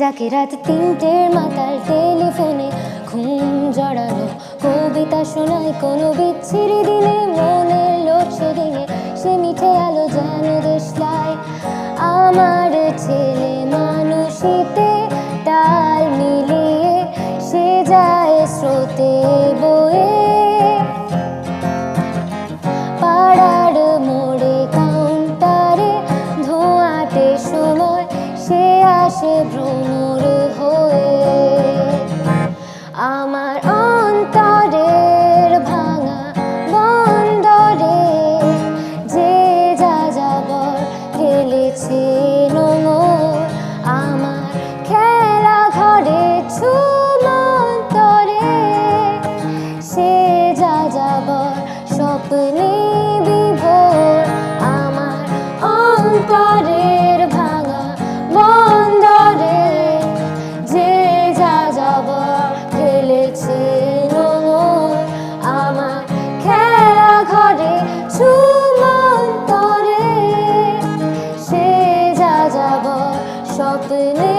যাকে রাত তিনটের মাতাল টেলিফোনে ঘুম জড়ানো কবিতা শোনায় কোনো বিচ্ছিরি মনের লোডশেডিংয়ে সে মিঠে আলো যেন দেশলায় আমার ছেলে মানুষিতে তাল মিলিয়ে সে যায় স্রোতে। আসে ভ্রমর হয়ে। আমার অন্তরের ভাঙা বন্দরে যে যা যাবর খেলেছে আমার খেলা ঘরে সে স্বপ্নে স্বপ্নে